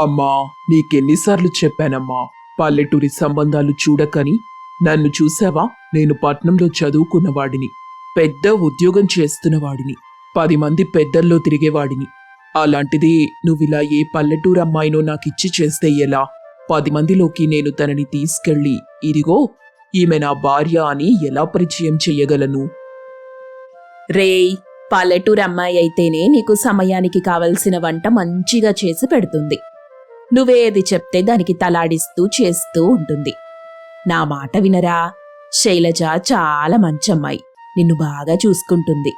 అమ్మా నీకెన్నిసార్లు చెప్పానమ్మా పల్లెటూరి సంబంధాలు చూడకని. నన్ను చూసావా? నేను పట్నంలో చదువుకున్నవాడిని పెద్ద ఉద్యోగం చేస్తున్నవాడిని పది మంది పెద్దల్లో తిరిగేవాడిని అలాంటిది నువ్విలా ఏ పల్లెటూరు అమ్మాయినో నాకిచ్చి చేస్తే ఎలా? పది మందిలోకి నేను తనని తీసుకెళ్ళి ఇదిగో ఈమె నా భార్య అని ఎలా పరిచయం చెయ్యగలను? రేయ్ పల్లెటూరు అమ్మాయి అయితేనే నీకు సమయానికి కావలసిన వంట మంచిగా చేసి పెడుతుంది. నువ్వేది చెప్తే దానికి తలాడిస్తూ చేస్తూ ఉంటుంది. నా మాట వినరా? శైలజ చాలా మంచమ్మాయి. నిన్ను బాగా చూసుకుంటుంది.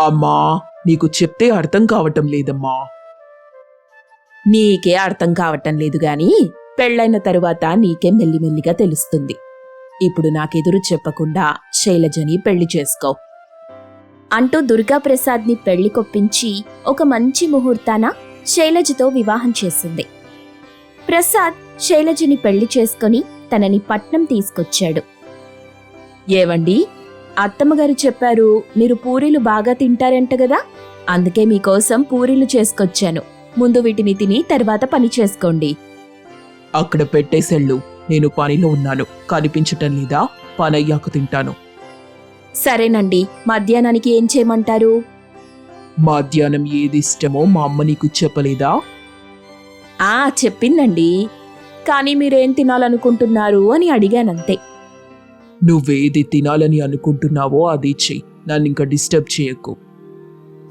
అమ్మా నీకు చెప్తే అర్థం కావటం లేదమ్మా. నీకే అర్థం కావటం లేదు గాని పెళ్ళైన తరువాత నీకే మెల్లిమెల్లిగా తెలుస్తుంది. ఇప్పుడు నాకెదురు చెప్పకుండా శైలజని పెళ్ళి చేసుకో. అంటూ దుర్గాప్రసాద్ని పెళ్ళి కొప్పించి ఒక మంచి ముహూర్తాన శైలజతో వివాహం చేసింది. ప్రసాద్ శైలజని పెళ్ళి చేసుకొని తనని పట్నం తీసుకొచ్చాడు. ఏవండి అత్తమ్మగారు చెప్పారు మీరు పూరీలు బాగా తింటారంట కదా అందుకే మీకోసం పూరీలు చేసుకొచ్చాను. ముందు వీటిని తిని తర్వాత పని చేసుకోండి. అక్కడ పెట్టేసెళ్ళు. నేను పనిలో ఉన్నాను. కనిపించటం లేదా? పనయ్యాక తింటాను. సరేనండి. మధ్యాహ్నానికి ఏం చేయమంటారు? మధ్యాహ్నం ఏది ఇష్టమో మా అమ్మ నీకు చెప్పలేదా? ఆ చెప్పిందండి. కానీ మీరేం తినాలనుకుంటున్నారు అని అడిగానంతే. నువ్వేది తినాలని అనుకుంటున్నావో అది చెయ్యి నన్ను ఇంకా డిస్టర్బ్ చేయకు.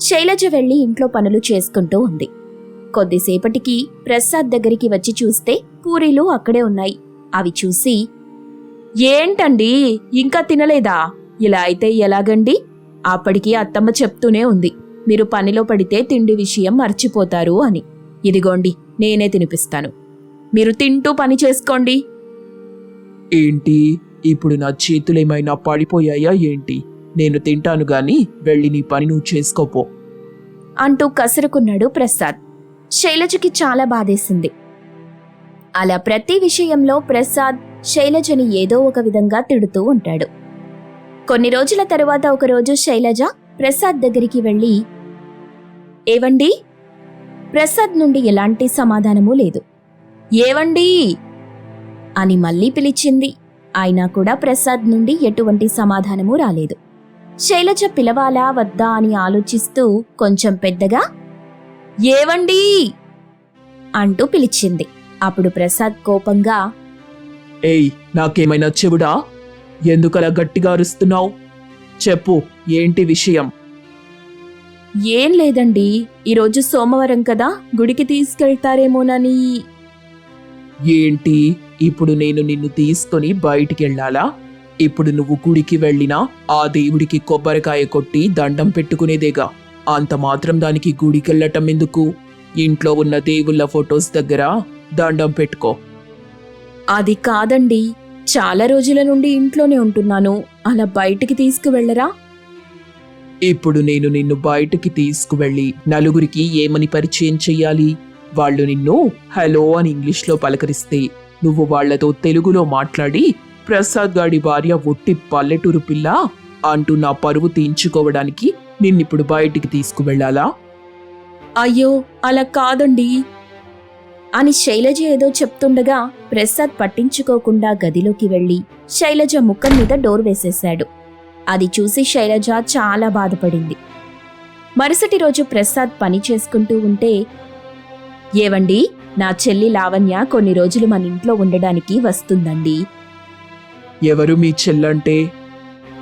శైలజ వెళ్ళి ఇంట్లో పనులు చేసుకుంటూ ఉంది. కొద్దిసేపటికి ప్రసాద్ దగ్గరికి వచ్చి చూస్తే పూరీలు అక్కడే ఉన్నాయి. అవి చూసి ఏంటండి? ఇంకా తినలేదా? ఇలా అయితే ఎలాగండి? అప్పటికి అత్తమ్మ చెప్తూనే ఉంది. మీరు పనిలో పడితే తిండి విషయం మర్చిపోతారు అని. ఇదిగోండి నేనే తినిపిస్తాను. మీరు తింటూ పని చేసుకోండి. ఏంటి? ఇప్పుడు నా చేతులేమైనా పడిపోయాయా ఏంటి? నేను తింటాను గాని వెళ్ళి నీ పని నువ్వు చేసుకోపో. అంటూ కసురుకున్నాడు ప్రసాద్. శైలజకి చాలా బాధేసింది. అలా ప్రతి విషయంలో ప్రసాద్ శైలజని ఏదో ఒక విధంగా తిడుతూ ఉంటాడు. కొన్ని రోజుల తరువాత ఒకరోజు శైలజ ప్రసాద్ దగ్గరికి వెళ్ళి ఏవండి? ప్రసాద్ నుండి ఎలాంటి సమాధానమూ లేదు. ఏవండి? అని మళ్ళీ పిలిచింది. అయినా కూడా ప్రసాద్ నుండి ఎటువంటి సమాధానమూ రాలేదు. శైలజ పిలవాలా వద్దా అని ఆలోచిస్తూ కొంచెం పెద్దగా ఏవండి? అంటూ పిలిచింది. అప్పుడు ప్రసాద్ కోపంగా ఏయ్ నాకేమైనా చెవుడా? ఎందుకలా గట్టిగా అరుస్తున్నావు? చెప్పు ఏంటి విషయం? ఏం లేదండి. ఈరోజు సోమవారం కదా గుడికి తీసుకెళ్తారేమోనని. ఏంటి? ఇప్పుడు నేను నిన్ను తీసుకొని బయటికి వెళ్ళాలా ఇప్పుడు నువ్వు గుడికి వెళ్ళినా ఆ దేవుడికి కొబ్బరికాయ కొట్టి దండం పెట్టుకునేదేగా. అంత మాత్రం దానికి గుడికెళ్ళటం ఎందుకు? ఇంట్లో ఉన్న దేవుళ్ళ ఫొటోస్ దగ్గర దండం పెట్టుకో. అది కాదండి. చాలా రోజుల నుండి ఇంట్లోనే ఉంటున్నాను. అలా బయటికి తీసుకువెళ్ళరా? ఇప్పుడు నేను నిన్ను బయటికి తీసుకువెళ్ళి నలుగురికి ఏమని పరిచయం చెయ్యాలి? వాళ్ళు నిన్ను హలో అని ఇంగ్లీష్లో పలకరిస్తే నువ్వు వాళ్ళతో తెలుగులో మాట్లాడి ప్రసాద్ గాడి భార్య ఒట్టి పల్లెటూరు పిల్ల అంటూ నా పరువు తీయించుకోవడానికి నిన్నిప్పుడు బయటికి తీసుకువెళ్ళాలా? అయ్యో అలా కాదండి. అని శైలజ ఏదో చెప్తుండగా ప్రసాద్ పట్టించుకోకుండా గదిలోకి వెళ్ళి శైలజ ముఖం మీద డోర్ వేసేశాడు. అది చూసి శైలజ చాలా బాధపడింది. మరుసటి రోజు ప్రసాద్ పని చేసుకుంటూ ఉంటే ఏవండి నా చెల్లి లావణ్య కొన్ని రోజులు మన ఇంట్లో ఉండడానికి వస్తుందండి. ఎవరు మీ చెల్లంటే?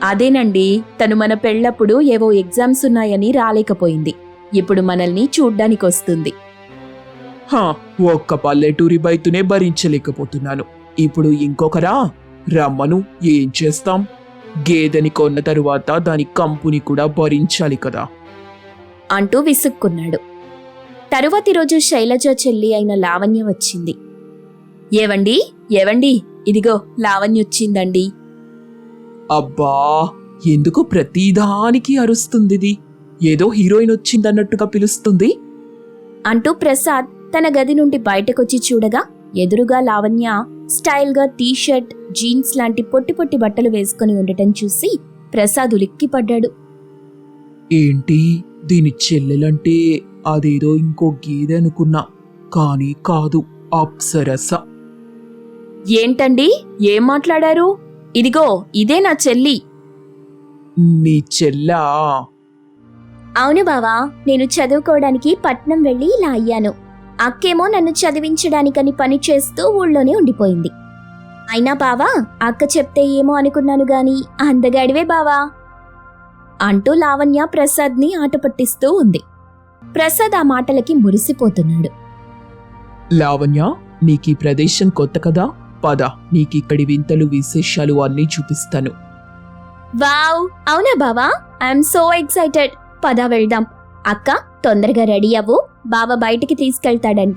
అదేనండి తను మన పెళ్ళప్పుడు ఏవో ఎగ్జామ్స్ ఉన్నాయని రాలేకపోయింది. ఇప్పుడు మనల్ని చూడ్డానికి వస్తుంది. హా ఒక్క పల్లెటూరి బయతునే భరించలేకపోతున్నాను. ఇప్పుడు ఇంకొకరా? రమ్మను ఏం చేస్తాం? గేదెని కొన్న తరువాత దాని కంపుని కూడా భరించాలి కదా. అంటూ విసుక్కున్నాడు. తరువాతి రోజు శైలజ చెల్లి అయిన లావణ్య వచ్చింది. ఏవండి? ఏవండి? ఇదిగో లావణ్య వచ్చిందండి. అబ్బా ఎందుకు ప్రతిదానికి అరుస్తుందిది? ఏదో హీరోయిన్ వచ్చిందన్నట్టుగా పిలుస్తుంది? అంటూ ప్రసాద్ తన గది నుండి బయటకొచ్చి చూడగా ఎదురుగా లావణ్య స్టైల్గా టీ షర్ట్ జీన్స్ లాంటి పొట్టి పొట్టి బట్టలు వేసుకుని ఉండటం చూసి ప్రసాద్ ఉలిక్కిపడ్డాడు. ఏంటి? దీని చెల్లెలంటే అదేదో ఇంకో గేదె అనుకున్నా. కానీ కాదు అప్సరస. ఏంటండి? ఏం మాట్లాడారు? ఇదిగో ఇదే నా చెల్లి. నీ చెల్లా? అవును బావా నేను చదువుకోవడానికి పట్నం వెళ్ళి ఇలా అయ్యాను. అక్కేమో నన్ను చదివించడానికని పని చేస్తూ ఊళ్ళోనే ఉండిపోయింది. అయినా బావా అక్క చెప్తే ఏమో అనుకున్నాను గాని అందగాడివే బావా? అంటూ లావణ్య ప్రసాద్ని ఆట పట్టిస్తూ ఉంది. ప్రసాద్ ఆ మాటలకి మురిసిపోతున్నాడు. లావణ్య నీకీ ప్రదేశం కొత్త కదా? పద నీకిక్కడి వింతలు విశేషాలు అన్నీ చూపిస్తాను. వావ్! అవునా బావా? I'm so excited. పద వెళ్దాం. అక్క తొందరగా రెడీ అవ్వు. బావ బయటికి తీసుకెళ్తాడంట.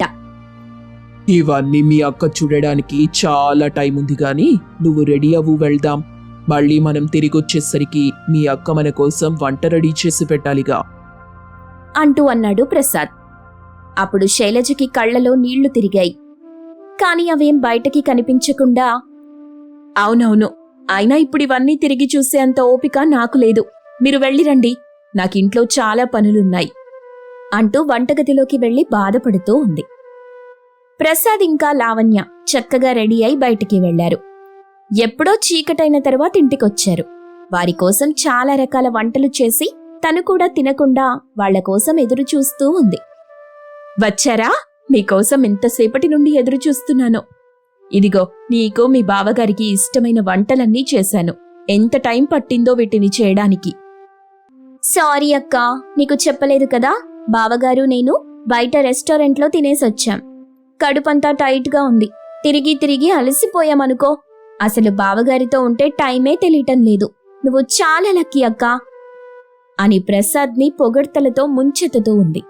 ఇవన్నీ మీ అక్క చూడడానికి చాలా టైం ఉంది గాని నువ్వు రెడీ అవ్వు వెళ్దాం. మళ్ళీ మనం తిరిగి వచ్చేసరికి మీ అక్క మన కోసం వంట రెడీ చేసి పెట్టాలిగా. అంటూ అన్నాడు ప్రసాద్. అప్పుడు శైలజకి కళ్ళలో నీళ్ళు తిరిగాయి. కాని అవేం బయటకి కనిపించకుండా అవునవును అయినా ఇప్పుడు ఇవన్నీ తిరిగి చూసేంత ఓపిక నాకు లేదు. మీరు వెళ్ళిరండి. నాకింట్లో చాలా పనులున్నాయి. అంటూ వంటగదిలోకి వెళ్ళి బాధపడుతూ ఉంది. ప్రసాద్ ఇంకా లావణ్య చక్కగా రెడీ అయి బయటికి వెళ్ళారు ఎప్పుడో చీకటైన తర్వాత ఇంటికొచ్చారు. వారి కోసం చాలా రకాల వంటలు చేసి తను కూడా తినకుండా వాళ్ళ కోసం ఎదురు చూస్తూ ఉంది. వచ్చారా? మీకోసం ఎంతసేపటి నుండి ఎదురు చూస్తున్నాను. ఇదిగో నీకు మీ బావగారికి ఇష్టమైన వంటలన్నీ చేశాను. ఎంత టైం పట్టిందో వీటిని చేయడానికి. సారీ అక్క నీకు చెప్పలేదు కదా? బావగారు నేను బయట రెస్టారెంట్లో తినేసొచ్చాం. కడుపంతా టైట్గా ఉంది. తిరిగి తిరిగి అలసిపోయామనుకో అసలు బావగారితో ఉంటే టైమే తెలియటం లేదు. నువ్వు చాలా లక్కీ అక్క అని ప్రసాద్ని పొగడ్తలతో ముంచెత్తుతూ ఉంది.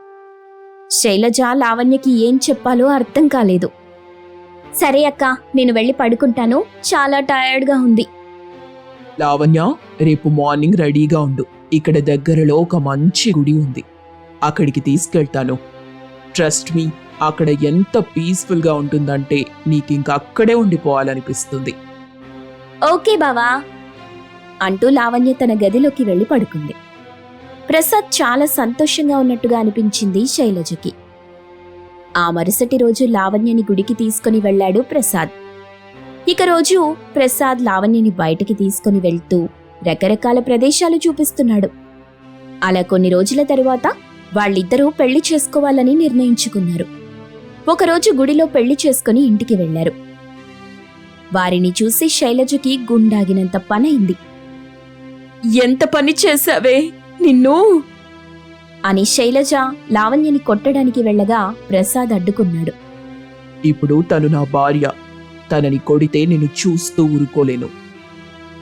శైలజ లావణ్యకి ఏం చెప్పాలో అర్థం కాలేదు. సరే అక్క నేను వెళ్ళి పడుకుంటాను. చాలా టైర్డ్గా ఉంది. లావణ్య రేపు మార్నింగ్ రెడీగా ఉండు. ఇక్కడ దగ్గరలో ఒక మంచి గుడి ఉంది. అక్కడికి తీసుకెళ్తాను. ట్రస్ట్ మీ అక్కడ ఎంత పీస్ఫుల్గా ఉంటుందంటే నీకింక అక్కడే ఉండిపోవాలనిపిస్తుంది. ఓకే బావా అంటూ లావణ్య తన గదిలోకి వెళ్ళి పడుకుంది. ప్రసాద్ చాలా సంతోషంగా ఉన్నట్టుగా అనిపించింది శైలజకి. ఆ మరుసటి రోజు లావణ్యని గుడికి తీసుకుని వెళ్ళాడు ప్రసాద్. ఇక రోజు ప్రసాద్ లావణ్యని బయటికి తీసుకుని వెళ్తూ రకరకాల ప్రదేశాలు చూపిస్తున్నాడు. అలా కొన్ని రోజుల తరువాత వాళ్ళిద్దరూ పెళ్ళి చేసుకోవాలని నిర్ణయించుకున్నారు. ఒకరోజు గుడిలో పెళ్ళి చేసుకుని ఇంటికి వెళ్ళారు వారిని చూసి శైలజకి గుండాగినంత పనైంది. ఎంత పని చేశావే నిన్ను? అని శైలజ లావణ్యని కొట్టడానికి వెళ్ళగా ప్రసాద్ అడ్డుకున్నాడు. ఇప్పుడు తను నా భార్య. తనని కొడితే నేను చూస్తూ ఊరుకోలేను.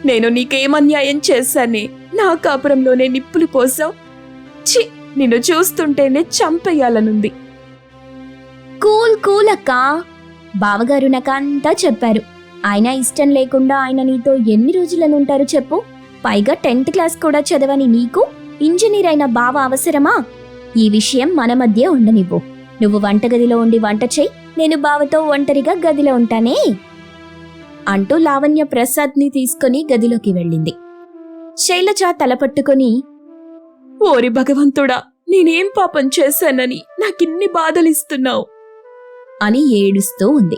నేను నీకేమన్యాయం చేశానే? నా కాపురంలోనే నిప్పులు పోసావు? ఛీ! నిన్ను చూస్తుంటేనే చంపేయాలనుంది. కూల్ కూల్ అక్క. బావగారు నాకంతా చెప్పారు. ఆయన ఇష్టం లేకుండా ఆయన నీతో ఎన్ని రోజులను ఉంటారు చెప్పు? పైగా టెన్త్ క్లాస్ కూడా చదవని నీకు ఇంజనీర్ అయిన బావ అవసరమా? ఈ విషయం మన మధ్య ఉండనివ్వు. నువ్వు వంటగదిలో ఉండి వంట చేయి నేను బావతో ఒంటరిగా గదిలో ఉంటానే? అంటూ లావణ్య ప్రసాద్ని తీసుకుని గదిలోకి వెళ్ళింది. శైలజ తలపట్టుకొని ఓరి భగవంతుడా నేనేం పాపం చేశానని నాకిన్ని బాధలిస్తున్నావు? అని ఏడుస్తూ ఉంది.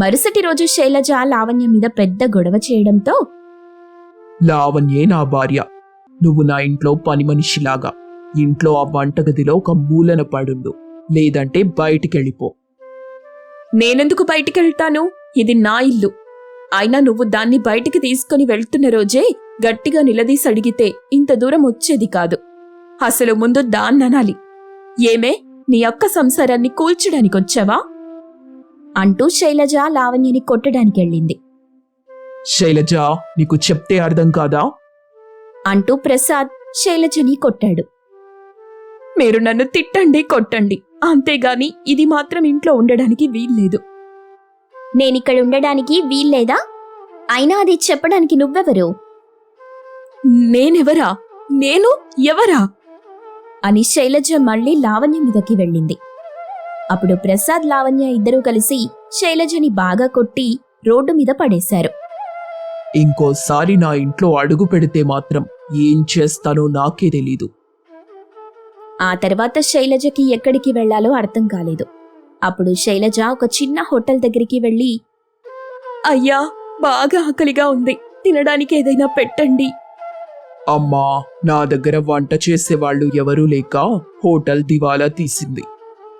మరుసటి రోజు శైలజ లావణ్య మీద పెద్ద గొడవ చేయడంతో లావణ్యే నా భార్య. నువ్వు నా ఇంట్లో పని మనిషిలాగా. ఇంట్లో ఆ వంటగదిలో ఒక మూలన పడుండు. లేదంటే బయటికెళ్ళిపో. నేనెందుకు బయటికెళ్తాను? ఇది నా ఇల్లు. అయినా నువ్వు దాన్ని బయటికి తీసుకుని వెళ్తున్న రోజే గట్టిగా నిలదీసి అడిగితే ఇంత దూరం వచ్చేది కాదు. అసలు ముందు దాన్ననాలి ఏమే నీ అక్క సంసారాన్ని కూల్చడానికి వచ్చావా అంటూ శైలజ లావణ్యని కొట్టడానికి వెళ్ళింది శైలజ నీకు చెప్తే అర్థం కాదా? అంటూ ప్రసాద్ శైలజని కొట్టాడు. మీరు నన్ను తిట్టండి కొట్టండి. అంతేగాని ఇది మాత్రం ఇంట్లో ఉండడానికి వీల్లేదు. నేనిక్కడ ఉండడానికి వీల్లేదా? అయినా అది చెప్పడానికి నువ్వెవరు? నేనెవరా? నేను ఎవరా? అని శైలజ మళ్ళీ లావణ్య మీదకి వెళ్ళింది. అప్పుడు ప్రసాద్ లావణ్య ఇద్దరూ కలిసి శైలజని బాగా కొట్టి రోడ్డు మీద పడేశారు. ఇంకోసారి నా ఇంట్లో అడుగు పెడితే మాత్రం ఏం చేస్తానో నాకే తెలీదు. ఆ తర్వాత శైలజకి ఎక్కడికి వెళ్ళాలో అర్థం కాలేదు. అప్పుడు శైలజ ఒక చిన్న హోటల్ దగ్గరికి వెళ్ళి అయ్యా బాగా ఆకలిగా ఉంది. తినడానికి ఏదైనా పెట్టండి. అమ్మా నా దగ్గర వంట చేసేవాళ్ళు ఎవరూ లేక హోటల్ దివాలా తీసింది.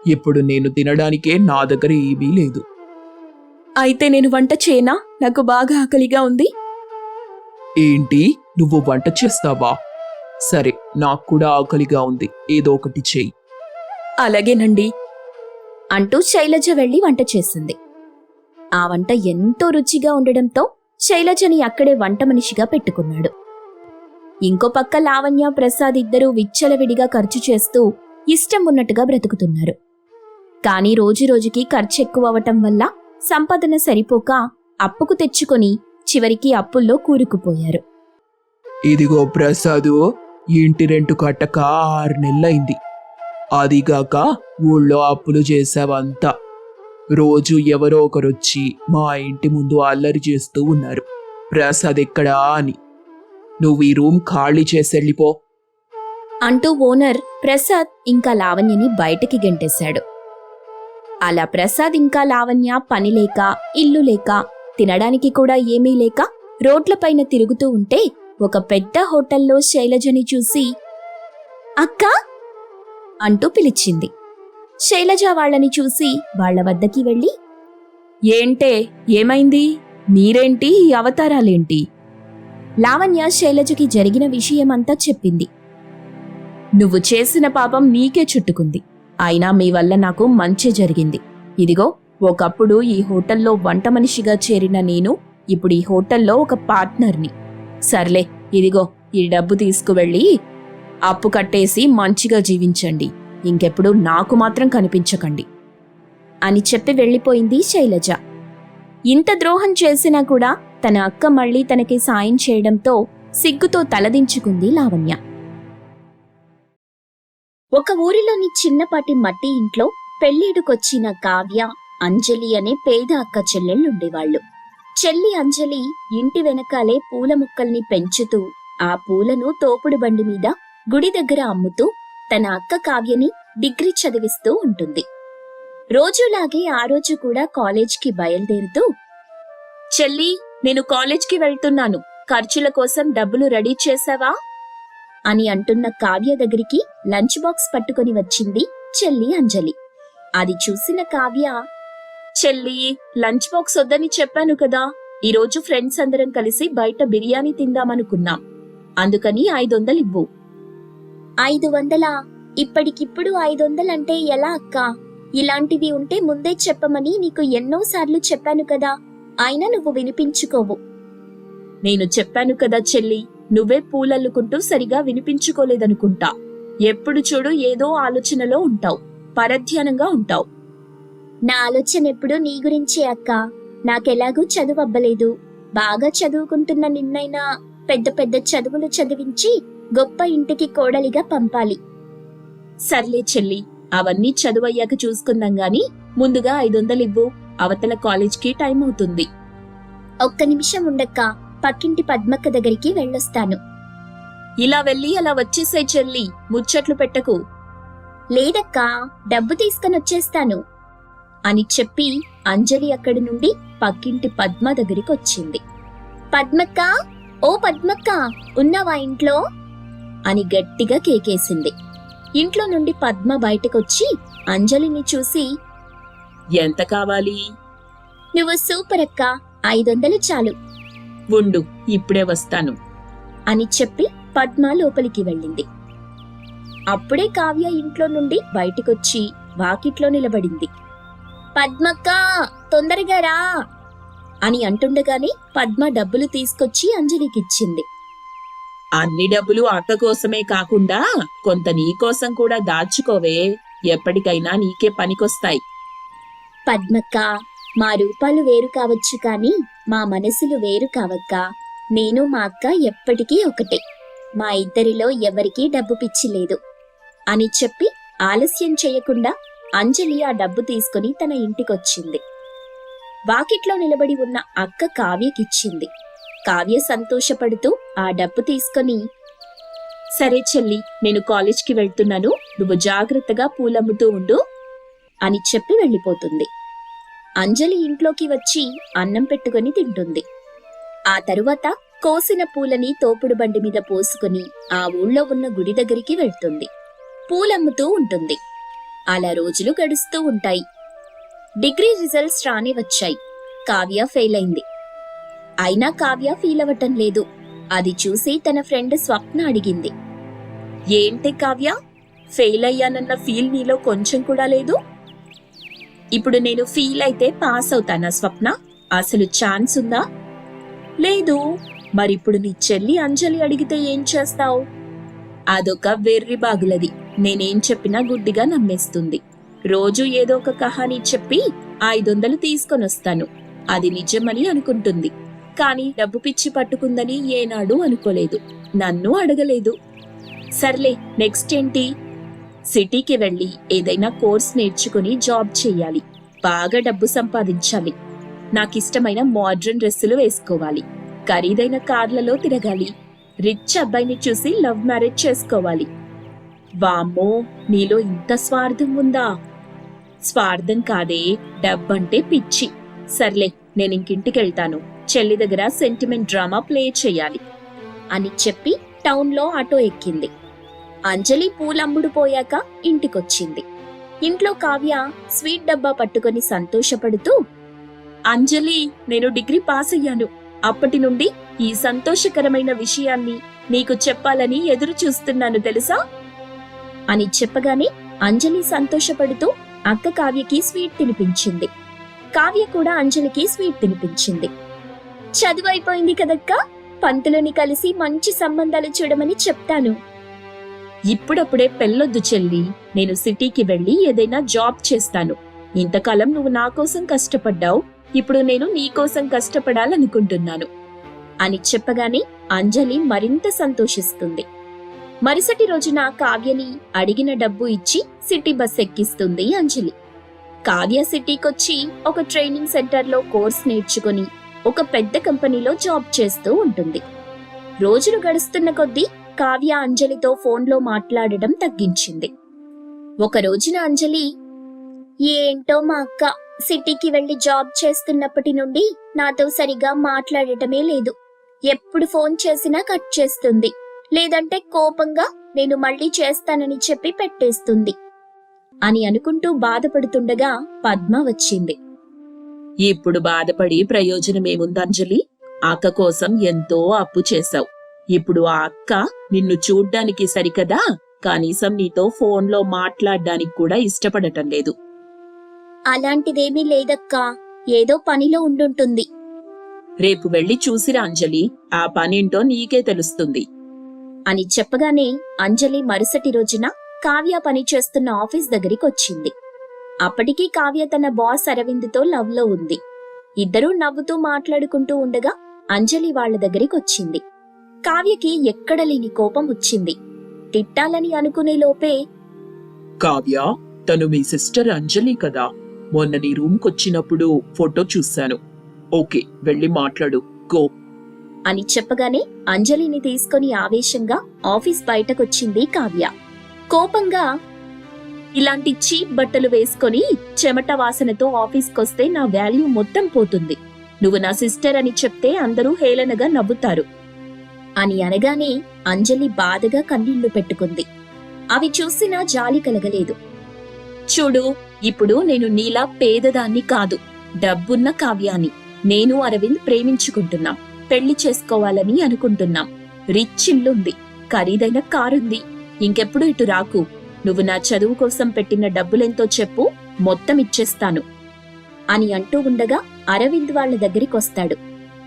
ఇప్పుడు నేను తినడానికే నా దగ్గర ఏమీ లేదు. అయితే నేను వంట చేయనా? నాకు బాగా ఆకలిగా ఉంది. ఏంటి? నువ్వు వంట చేస్తావా? సరే నాకు కూడా ఆకలిగా ఉంది. ఏదో ఒకటి చెయ్యి. అలాగేనండి. అంటూ శైలజ వెళ్ళి వంట చేసింది. ఆ వంట ఎంతో రుచిగా ఉండడంతో శైలజని అక్కడే వంట మనిషిగా పెట్టుకున్నాడు. ఇంకో పక్క లావణ్య ప్రసాద్ ఇద్దరూ విచ్చలవిడిగా ఖర్చు చేస్తూ ఇష్టం ఉన్నట్టుగా బ్రతుకుతున్నారు. కానీ రోజురోజుకి ఖర్చు ఎక్కువవటం వల్ల సంపాదన సరిపోక అప్పుకు తెచ్చుకొని చివరికి అప్పుల్లో కూరుకుపోయారు. ఇదిగో ప్రసాదు ఇంటి రెంటు కట్టక ఆరు నెలలైంది. అదిగాక ఊళ్ళో అప్పులు చేసావంతా రోజు ఎవరో ఒకరొచ్చి మా ఇంటి ముందు అల్లరి చేస్తూ ఉన్నారు. ప్రసాద్ ఎక్కడా అని. నువ్వు ఈ రూమ్ ఖాళీ చేసి వెళ్ళిపో. అంటూ ఓనర్ ప్రసాద్ ఇంకా లావణ్యని బయటికి గెంటేశాడు. అలా ప్రసాద్ ఇంకా లావణ్య పని లేక ఇల్లు లేక తినడానికి కూడా ఏమీ లేక రోడ్లపైన తిరుగుతూ ఉంటే ఒక పెద్ద హోటల్లో శైలజని చూసి అక్క! అంటూ పిలిచింది. శైలజ వాళ్ళని చూసి వాళ్ళ వద్దకి వెళ్ళి ఏంటే? ఏమైంది? మీరేంటి? ఈ అవతారాలేంటి? లావణ్య శైలజకి జరిగిన విషయమంతా చెప్పింది. నువ్వు చేసిన పాపం నీకే చుట్టుకుంది. అయినా మీ వల్ల నాకు మంచి జరిగింది. ఇదిగో ఒకప్పుడు ఈ హోటల్లో వంట మనిషిగా చేరిన నేను ఇప్పుడు ఈ హోటల్లో ఒక పార్ట్నర్ని. సర్లే ఇదిగో ఈ డబ్బు తీసుకువెళ్ళి అప్పు కట్టేసి మంచిగా జీవించండి. ఇంకెప్పుడు నాకు మాత్రం కనిపించకండి. అని చెప్పి వెళ్ళిపోయింది శైలజ. ఇంత ద్రోహం చేసినా కూడా తన అక్క మళ్ళీ తనకి సాయం చేయడంతో సిగ్గుతో తలదించుకుంది లావణ్య. ఒక ఊరిలోని చిన్నపాటి మట్టి ఇంట్లో పెళ్ళిడుకొచ్చిన కావ్య అంజలి అనే పేద అక్క చెల్లెళ్ళుండేవాళ్ళు చెల్లి అంజలి ఇంటి వెనకాలే పూల మొక్కల్ని పెంచుతూ ఆ పూలను తోపుడు బండి మీద గుడి దగ్గర అమ్ముతూ తన అక్క కావ్యని డిగ్రీ చదివిస్తూ ఉంటుంది. రోజులాగే ఆ రోజు కూడా కాలేజ్కి బయలుదేరుతూ చెల్లి నేను కాలేజ్కి వెళ్తున్నాను. ఖర్చుల కోసం డబ్బులు రెడీ చేశావా అని అంటున్న కావ్య దగ్గరికి లంచ్ బాక్స్ పట్టుకొని వచ్చింది చెల్లి అంజలి. అది చూసిన కావ్య చెల్లి లంచ్ బాక్స్ వద్దని చెప్పాను కదా. ఈరోజు ఫ్రెండ్స్ అందరం కలిసి బయట బిర్యానీ తిందామనుకున్నాం. అందుకని ఐదొందలు ఇవ్వు. ఐదు వందలా ఇప్పటికిప్పుడు ఐదొందలంటే ఎలా అక్క? ఇలాంటివి ఉంటే ముందే చెప్పమని నీకు ఎన్నోసార్లు చెప్పాను కదా. అయినా నువ్వు వినిపించుకోవు. నేను చెప్పాను కదా చెల్లి నువ్వే పూలల్లుకుంటూ సరిగా వినిపించుకోలేదనుకుంటా. ఎప్పుడు చూడు ఏదో ఆలోచనలో ఉంటావు పరధ్యానంగా ఉంటావు. నా ఆలోచన ఎప్పుడు నీ గురించే అక్క. నాకెలాగూ చదువు అవ్వలేదు బాగా చదువుకుంటున్న నిన్నైనా పెద్ద పెద్ద చదువులు చదివించి గొప్ప ఇంటికి కోడలిగా పంపాలి. సర్లే చెల్లి అవన్నీ చదువయ్యాక చూసుకుందాం గాని ముందుగా ఐదొందలు ఇవ్వు అవతల కాలేజ్కి టైం అవుతుంది. ఒక్క నిమిషం ఉండక్క పక్కింటి పద్మక్క దగ్గరికి వెళ్ళొస్తాను. ఇలా వెళ్ళి అలా వచ్చేసే చెల్లి ముచ్చట్లు పెట్టకు. లేదక్కా డబ్బు తీసుకొని వచ్చేస్తాను. అని చెప్పి అంజలి అక్కడి నుండి పక్కింటి పద్మ దగ్గరికి వచ్చింది. పద్మక్క ఓ పద్మక్క ఉన్నావా ఇంట్లో? అని గట్టిగా కేకేసింది. ఇంట్లో నుండి పద్మ బయటకొచ్చి అంజలిని చూసి ఎంత కావాలి? నువ్వు సూపర్ అక్క. ఐదొందలు చాలు. ఉండు ఇప్పుడే వస్తాను. అని చెప్పి పద్మ లోపలికి వెళ్ళింది. అప్పుడే కావ్య ఇంట్లో నుండి బయటికొచ్చి వాకిట్లో నిలబడింది. పద్మక్క తొందరగా రా అని అంటుండగానే పద్మ డబ్బులు తీసుకొచ్చి అంజలికిచ్చింది. అన్ని డబ్బులు అక్క కోసమే కాకుండా కొంత నీ కోసం కూడా దాచుకోవే. ఎప్పటికైనా నీకే పనికొస్తాయి. పద్మక్క మా రూపాలు వేరు కావచ్చు కానీ మా మనసులు వేరు కావక్క. నేను మా అక్క ఎప్పటికీ ఒకటే. మా ఇద్దరిలో ఎవరికీ డబ్బు పిచ్చి లేదు. అని చెప్పి ఆలస్యం చేయకుండా అంజలి ఆ డబ్బు తీసుకుని తన ఇంటికొచ్చింది. వాకిట్లో నిలబడి ఉన్న అక్క కావ్యకిచ్చింది. కావ్య సంతోషపడుతూ ఆ డబ్బు తీసుకొని సరే చెల్లి నేను కాలేజ్కి వెళ్తున్నాను. నువ్వు జాగ్రత్తగా పూలమ్ముతూ ఉండు అని చెప్పి వెళ్ళిపోతుంది. అంజలి ఇంట్లోకి వచ్చి అన్నం పెట్టుకొని తింటుంది. ఆ తరువాత కోసిన పూలని తోపుడు బండి మీద పోసుకుని ఆ ఊళ్ళో ఉన్న గుడి దగ్గరికి వెళ్తుంది. పూలమ్ముతూ ఉంటుంది. అలా రోజులు గడుస్తూ ఉంటాయి. డిగ్రీ రిజల్ట్స్ రాని వచ్చాయి. కావ్య ఫెయిల్ అయింది అయినా కావ్య ఫీల్ అవ్వటం లేదు. అది చూసి తన ఫ్రెండ్ స్వప్న అడిగింది. ఏంటి కావ్య? ఫెయిల్ అయ్యానన్న ఫీల్ నీలో కొంచెం కూడా లేదు? ఇప్పుడు నేను ఫీల్ అయితే పాస్ అవుతానా స్వప్న? అసలు ఛాన్స్ ఉందా? లేదు. మరిప్పుడు నీ చెల్లి అంజలి అడిగితే ఏం చేస్తావు? అదొక వెర్రి బాగులది. నేనేం చెప్పినా గుడ్డిగా నమ్మేస్తుంది. రోజు ఏదో ఒక కహానీ చెప్పి ఐదొందలు తీసుకొని వస్తాను అది నిజమని అనుకుంటుంది. కానీ డబ్బు పిచ్చి పట్టుకుందని ఏనాడు అనుకోలేదు. నన్ను అడగలేదు. సర్లే నెక్స్ట్ ఏంటి? సిటీకి వెళ్ళి ఏదైనా కోర్స్ నేర్చుకుని జాబ్ చేయాలి. బాగా డబ్బు సంపాదించాలి. నాకిష్టమైన మోడ్రన్ డ్రెస్సులు వేసుకోవాలి. ఖరీదైన కార్లలో తిరగాలి. రిచ్ అబ్బాయిని చూసి లవ్ మ్యారేజ్ చేసుకోవాలి. వామ్మో నీలో ఇంత స్వార్థం ఉందా? స్వార్థం కాదే డబ్బంటే పిచ్చి. సర్లే నేను ఇంకింటికెళ్తాను చెల్లి దగ్గర సెంటిమెంట్ డ్రామా ప్లే చేయాలి. అని చెప్పి టౌన్లో ఆటో ఎక్కింది. అంజలి పూలమ్ముడు పోయాక ఇంటికొచ్చింది. ఇంట్లో కావ్య స్వీట్ డబ్బా పట్టుకొని సంతోషపడుతూ అంజలి నేను డిగ్రీ పాస్ అయ్యాను అప్పటి నుండి ఈ సంతోషకరమైన విషయాన్ని నీకు చెప్పాలని ఎదురు చూస్తున్నాను తెలుసా? అని చెప్పగానే అంజలి సంతోషపడుతూ అక్క కావ్యకి స్వీట్ తినిపించింది. కావ్య కూడా అంజలికి స్వీట్ తినిపించింది. చదువు అయిపోయింది కదక్క? పంతులని కలిసి మంచి సంబంధాలు చూడమని చెప్తాను. ఇప్పుడప్పుడే పెళ్ళొద్దు చెల్లి. నేను సిటీకి వెళ్ళి ఏదైనా జాబ్ చేస్తాను. ఇంతకాలం నువ్వు నా కోసం కష్టపడ్డావు. ఇప్పుడు నేను నీ కోసం కష్టపడాలనుకుంటున్నాను. అని చెప్పగానే అంజలి మరింత సంతోషిస్తుంది. మరుసటి రోజున కావ్యని అడిగిన డబ్బు ఇచ్చి సిటీ బస్ ఎక్కిస్తుంది అంజలి. కావ్య సిటీకొచ్చి ఒక ట్రైనింగ్ సెంటర్లో కోర్స్ నేర్చుకుని ఒక పెద్ద కంపెనీలో జాబ్ చేస్తూ ఉంటుంది. రోజులు గడుస్తున్న కొద్దీ కావ్య అంజలితో ఫోన్లో మాట్లాడడం తగ్గించింది. ఒక రోజున అంజలి ఏంటో మా అక్క సిటీకి వెళ్ళి జాబ్ చేస్తున్నప్పటి నుండి నాతో సరిగా మాట్లాడటమే లేదు. ఎప్పుడు ఫోన్ చేసినా కట్ చేస్తుంది. లేదంటే కోపంగా నేను మళ్ళీ చేస్తానని చెప్పి పెట్టేస్తుంది అని అనుకుంటూ బాధపడుతుండగా పద్మ వచ్చింది. ఇప్పుడు బాధపడి ప్రయోజనమేముందంజలి అక్క కోసం ఎంతో అప్పు చేశావు. ఇప్పుడు ఆ అక్క నిన్ను చూడ్డానికి సరికదా? కనీసం నీతో ఫోన్లో మాట్లాడడానికి కూడా ఇష్టపడటం లేదు. అలాంటిదేమీ లేదక్కా. ఏదో పనిలో ఉండుంటుంది. రేపు వెళ్ళి చూసిరా అంజలి. ఆ పనేంటో నీకే తెలుస్తుంది. అని చెప్పగానే అంజలి మరుసటి రోజున కావ్య పనిచేస్తున్న ఆఫీస్ దగ్గరికి వచ్చింది అప్పటికి కావ్య తన బాస్ అరవింద్తో లవ్లో ఉంది. ఇద్దరూ నవ్వుతూ మాట్లాడుకుంటూ ఉండగా అంజలి వాళ్ళ దగ్గరికి వచ్చింది కావ్యకి ఎక్కడ లేని కోపం వచ్చింది. తిట్టాలని అనుకునే లోపే కావ్య తను మీ సిస్టర్ అంజలి కదా. మొన్న నీ రూమ్కొచ్చినప్పుడు ఫోటో చూశాను. ఓకే వెళ్ళి మాట్లాడు. గో. అని చెప్పగానే అంజలిని తీసుకొని ఆవేశంగా ఆఫీస్ బయటకొచ్చింది కావ్య. కోపంగా ఇలాంటి చీప్ బట్టలు వేసుకొని చెమట వాసనతో ఆఫీస్కొస్తే నా వాల్యూ మొత్తం పోతుంది. నువ్వు నా సిస్టర్ అని చెప్తే అందరూ హేళనగా నవ్వుతారు. అని అనగానే అంజలి బాధగా కన్నీళ్ళు పెట్టుకుంది. అవి చూసినా జాలి కలగలేదు. చూడు ఇప్పుడు నేను నీలా పేదదాన్ని కాదు. డబ్బున్న కావ్యాన్ని నేను అరవింద్ ప్రేమించుకుంటున్నాం. పెళ్ళి చేసుకోవాలని అనుకుంటున్నాం. రిచ్ ఇల్లుంది. ఖరీదైన కారుంది. ఇంకెప్పుడు ఇటు రాకు. నువ్వు నా చదువు కోసం పెట్టిన డబ్బులెంతో చెప్పు మొత్తం ఇచ్చేస్తాను. అని అంటూ ఉండగా అరవింద్ వాళ్ళ దగ్గరికొస్తాడు.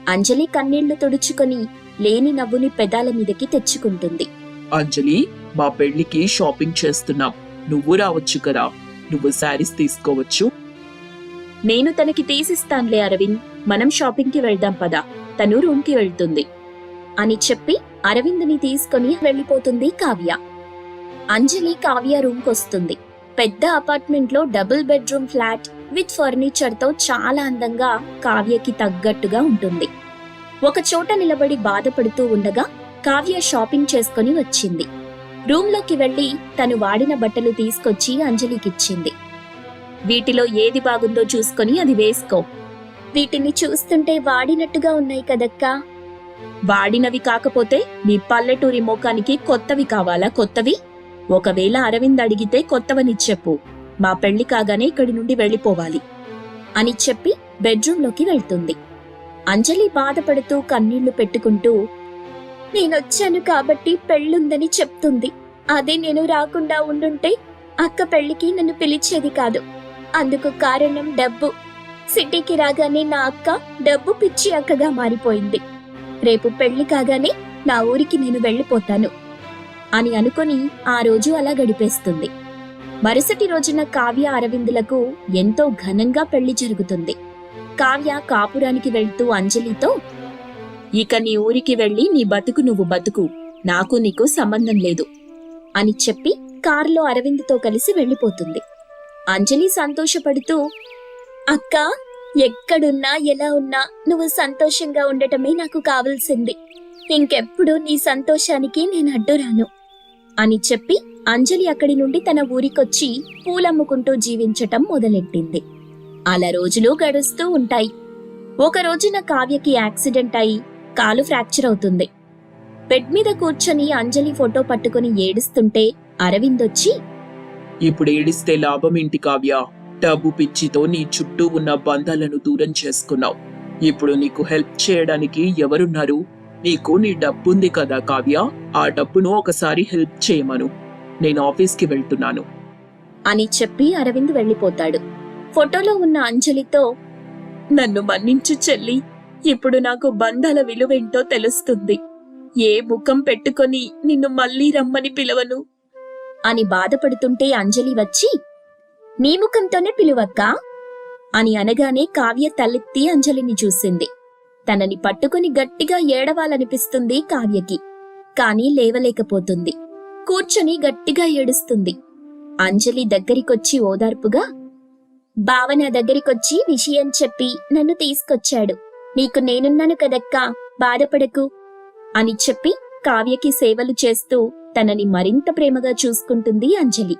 అంజలి కన్నీళ్ళు తుడుచుకొని లేని నవ్వుని పెదాల మీదకి తెచ్చుకుంటుంది. అంజలి మా పెళ్ళికి షాపింగ్ చేస్తున్నాం. నువ్వు రావచ్చు కదా. నువ్వు శారీస్ తీసుకోవచ్చు. నేను తనకి తీసిస్తాన్లే అరవింద్. మనం షాపింగ్కి వెళ్దాం పదా. తను రూమ్కి వెళ్తుంది. అని చెప్పి అరవింద్ని తీసుకొని వెళ్ళిపోతుంది కావ్య. అంజలి కావ్య రూమ్కొస్తుంది. పెద్ద అపార్ట్మెంట్లో డబుల్ బెడ్రూమ్ ఫ్లాట్ విత్ ఫర్నిచర్తో చాలా అందంగా కావ్యకి తగ్గట్టుగా ఉంటుంది. ఒక చోట నిలబడి బాధపడుతూ ఉండగా కావ్య షాపింగ్ చేసుకొని వచ్చింది. రూమ్లోకి వెళ్ళి తను వాడిన బట్టలు తీసుకొచ్చి అంజలికిచ్చింది. వీటిలో ఏది బాగుందో చూసుకొని అది వేసుకో. వీటిని చూస్తుంటే వాడినట్టుగా ఉన్నాయి కదక్కా. వాడినవి కాకపోతే నీ పల్లెటూరి మోకానికి కొత్తవి కావాలా కొత్తవి? ఒకవేళ అరవింద్ అడిగితే కొత్తవని చెప్పు. మా పెళ్ళి కాగానే ఇక్కడి నుండి వెళ్ళిపోవాలి అని చెప్పి బెడ్రూంలోకి వెళ్తుంది. అంజలి బాధపడుతూ కన్నీళ్ళు పెట్టుకుంటూ నేనొచ్చాను కాబట్టి పెళ్ళుందని చెప్తుంది. అదే నేను రాకుండా ఉండుంటే అక్క పెళ్ళికి నన్ను పిలిచేది కాదు. అందుకు కారణం డబ్బు. సిటీకి రాగానే నా అక్క డబ్బు పిచ్చి అక్కగా మారిపోయింది. రేపు పెళ్ళి కాగానే నా ఊరికి నేను వెళ్ళిపోతాను అని అనుకొని ఆ రోజు అలా గడిపేస్తుంది. మరుసటి రోజున కావ్య అరవిందులకు ఎంతో ఘనంగా పెళ్ళి జరుగుతుంది. కావ్య కాపురానికి వెళ్తూ అంజలితో ఇక నీ ఊరికి వెళ్ళి నీ బతుకు నువ్వు బతుకు నాకు నీకు సంబంధం లేదు అని చెప్పి కారులో అరవింద్తో కలిసి వెళ్ళిపోతుంది. అంజలి సంతోషపడుతూ అక్క ఎక్కడున్నా ఎలా ఉన్నా నువ్వు సంతోషంగా ఉండటమే నాకు కావలసింది. ఇంకెప్పుడు నీ సంతోషానికి నేను అడ్డురాను అని చెప్పి అంజలి అక్కడి నుండి తన ఊరికొచ్చి పూలమ్ముకుంటూ జీవించటం మొదలెట్టింది. అలా రోజులు గడుస్తూ ఉంటాయి. ఒక రోజున కావ్యకి యాక్సిడెంట్ అయి కాలు ఫ్రాక్చర్ అవుతుంది. బెడ్ మీద కూర్చొని అంజలి ఫోటో పట్టుకుని ఏడుస్తుంటే అరవింద్ వచ్చి ఇప్పుడు ఏడిస్తే లాభం ఏంటి కావ్య? డబ్బు పిచ్చితో నీ చుట్టూ ఉన్న బంధాలను దూరం చేసుకున్నావు. ఇప్పుడు నీకు హెల్ప్ చేయడానికి ఎవరున్నారు? నీకు నీ డబ్బుంది కదా కావ్య? ఆ డబ్బును ఒకసారి హెల్ప్ చేయమను. నేను ఆఫీస్కి వెళ్తున్నాను. అని చెప్పి అరవింద్ వెళ్ళిపోతాడు. ఫోటోలో ఉన్న అంజలితో నన్ను మన్నించు చెల్లి. ఇప్పుడు నాకు బంధాల విలువేంటో తెలుస్తుంది. ఏ ముఖం పెట్టుకొని నిన్ను మళ్ళీ రమ్మని పిలవను? అని బాధపడుతుంటే అంజలి వచ్చి నీ ముఖంతోనే పిలువక్కా? అని అనగానే కావ్య తలెత్తి అంజలిని చూసింది. తనని పట్టుకుని గట్టిగా ఏడవాలనిపిస్తుంది కావ్యకి కానీ లేవలేకపోతుంది. కూర్చొని గట్టిగా ఏడుస్తుంది. అంజలి దగ్గరికొచ్చి ఓదార్పుగా బావ నా దగ్గరికొచ్చి విషయం చెప్పి నన్ను తీసుకొచ్చాడు. నీకు నేనున్నాను కదక్కా బాధపడకు అని చెప్పి కావ్యకి సేవలు చేస్తూ తనని మరింత ప్రేమగా చూసుకుంటుంది అంజలి.